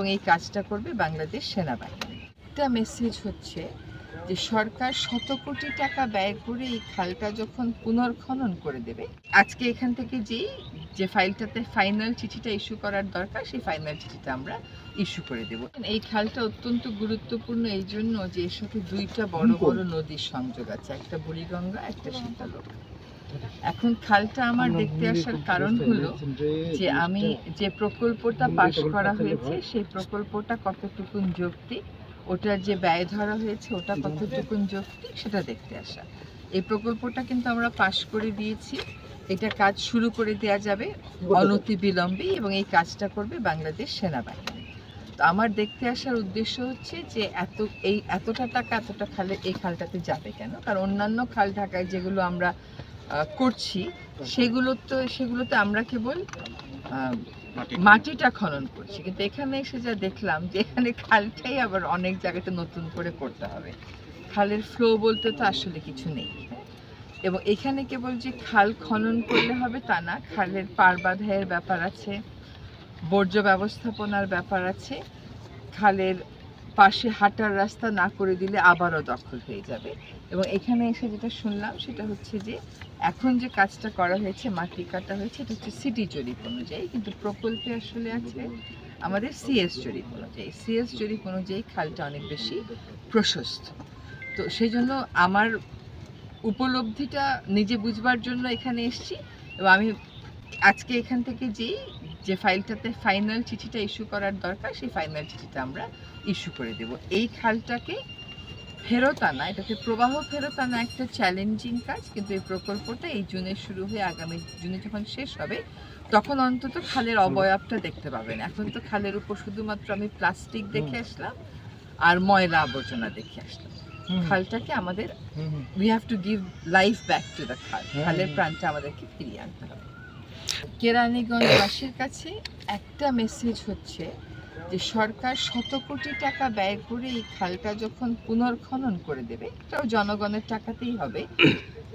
এবং এই কাজটা করবে বাংলাদেশ সেনাবাহিনী। একটা মেসেজ হচ্ছে যে সরকার শত কোটি টাকা ব্যয় করে এই খালটা যখন পুনর্খনন করে দেবে আজকে এখান থেকে যেই যে ফাইলটাতে ফাইনাল চিঠিটা ইস্যু করার দরকার সেই ফাইনাল চিঠিটা আমরা ইস্যু করে দেব। এই খালটা অত্যন্ত গুরুত্বপূর্ণ এই জন্য যে এর সাথে দুইটা বড় বড় নদীর সংযোগ আছে একটা বুড়িগঙ্গা একটা শীতলক এখন খালটা আমার দেখতে আসার কারণ হলো যে আমি যে প্রকল্পটা পাশ করা হয়েছে সেই প্রকল্পটা কতটুকুন যুক্তি ওটার যে ব্যয় ধরা হয়েছে ওটা কতটুকুন যুক্তি সেটা দেখতে আসা। এই প্রকল্পটা কিন্তু আমরা পাশ করে দিয়েছি। এটা কাজ শুরু করে দেওয়া যাবে অনতি বিলম্বে এবং এই কাজটা করবে বাংলাদেশ সেনাবাহিনী। তো আমার দেখতে আসার উদ্দেশ্য হচ্ছে যে এত এই এতটা টাকা এতটা খালে এই খালটাতে যাবে কেন? কারণ অন্যান্য খাল ঢাকায় যেগুলো আমরা করছি সেগুলো তো সেগুলোতে আমরা কেবল মাটিটা খনন করছি। কিন্তু এখানে এসে যা দেখলাম যে এখানে খালটাই আবার অনেক জায়গাতে নতুন করে করতে হবে। খালের ফ্লো বলতে তো আসলে কিছু নেই। এবং এখানে কেবল যে খাল খনন করলে হবে তা না খালের পার বাঁধাইয়ের ব্যাপার আছে বর্জ্য ব্যবস্থাপনার ব্যাপার আছে খালের পাশে হাঁটার রাস্তা না করে দিলে আবারও দখল হয়ে যাবে। এবং এখানে এসে যেটা শুনলাম সেটা হচ্ছে যে এখন যে কাজটা করা হয়েছে মাটি কাটা হয়েছে, এটা হচ্ছে সিটি জরিপ অনুযায়ী, কিন্তু প্রকল্পে আসলে আছে আমাদের সিএস জরিপ অনুযায়ী। সিএস জরিপ অনুযায়ী খালটা অনেক বেশি প্রশস্ত। তো সেই জন্য আমার উপলব্ধিটা নিজে বুঝবার জন্য এখানে এসেছি এবং আমি আজকে এখান থেকে যেই যে ফাইলটাতে ফাইনাল চিঠিটা ইস্যু করার দরকার, সেই ফাইনাল চিঠিটা আমরা ইস্যু করে দেব। এই খালটাকে ফেরত আনা এটাকে প্রবাহ ফেরত আনা একটা চ্যালেঞ্জিং কাজ কিন্তু এই প্রকল্পটা এই জুনে শুরু হয়ে আগামী জুনে যখন শেষ হবে তখন অন্তত খালের অবয়বটা দেখতে পাবেন। এখন তো খালের উপর শুধুমাত্র আমি প্লাস্টিক দেখে আসলাম আর ময়লা আবর্জনা দেখে আসলাম। খালটাকে আমাদের we have to give life back to the খাল। খালের প্রাণটা আমাদেরকে ফিরিয়ে আনতে হবে। কেরানীগঞ্জবাসীর কাছে একটা মেসেজ হচ্ছে যে সরকার শত কোটি টাকা ব্যয় করে এই খালটা যখন পুনর্খনন করে দেবে, এটাও জনগণের টাকাতেই হবে।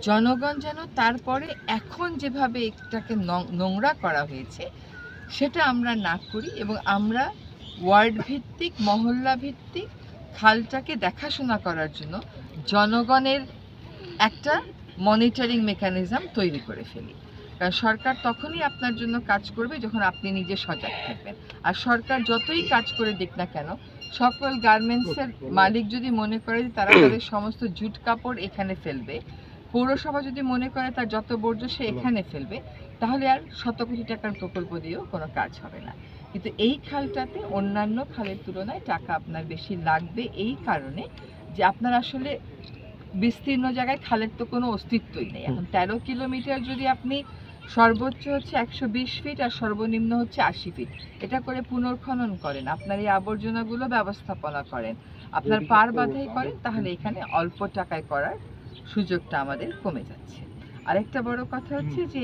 জনগণ যেন তারপরে এখন যেভাবে এটাকে নোংরা করা হয়েছে, সেটা আমরা না করি এবং আমরা ওয়ার্ড ভিত্তিক মহল্লা ভিত্তিক খালটাকে দেখাশোনা করার জন্য জনগণের একটা মনিটরিং মেকানিজম তৈরি করে ফেলি। সরকার তখনই আপনার জন্য কাজ করবে যখন আপনি নিজে সজাগ থাকবেন। আর সরকার যতই কাজ করে দিক না কেন সকল গার্মেন্টসের মালিক যদি মনে করে তারা তাদের সমস্ত জুট কাপড় এখানে ফেলবে পৌরসভা যদি মনে করে তার যত বর্জ্য সে এখানে ফেলবে তাহলে আর শত কোটি টাকার প্রকল্প দিয়েও কোনো কাজ হবে না। কিন্তু এই খালটাতে অন্যান্য খালের তুলনায় টাকা আপনার বেশি লাগবে এই কারণে যে আপনার আসলে বিস্তীর্ণ জায়গায় খালের তো কোনো অস্তিত্বই নেই। এখন তেরো কিলোমিটার যদি আপনি সর্বোচ্চ হচ্ছে একশো বিশ ফিট আর সর্বনিম্ন হচ্ছে আশি ফিট এটা করে পুনর্খনন করেন আপনার এই আবর্জনাগুলো ব্যবস্থাপনা করেন। আপনার পার বাধাই করেন তাহলে এখানে অল্প টাকায় করার সুযোগটা আমাদের কমে যাচ্ছে। আরেকটা বড় কথা হচ্ছে যে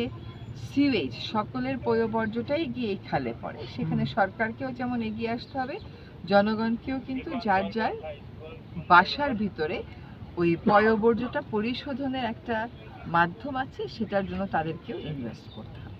সিওয়েজ সকলের পয়বর্জ্যটাই গিয়ে এই খালে পড়ে। সেখানে সরকারকেও যেমন এগিয়ে আসতে হবে জনগণকেও কিন্তু যার যার বাসার ভিতরে ওই পয়বর্জ্যটা পরিশোধনের একটা মাধ্যম আছে সেটার জন্য তাদেরকেও ইনভেস্ট করতে হবে।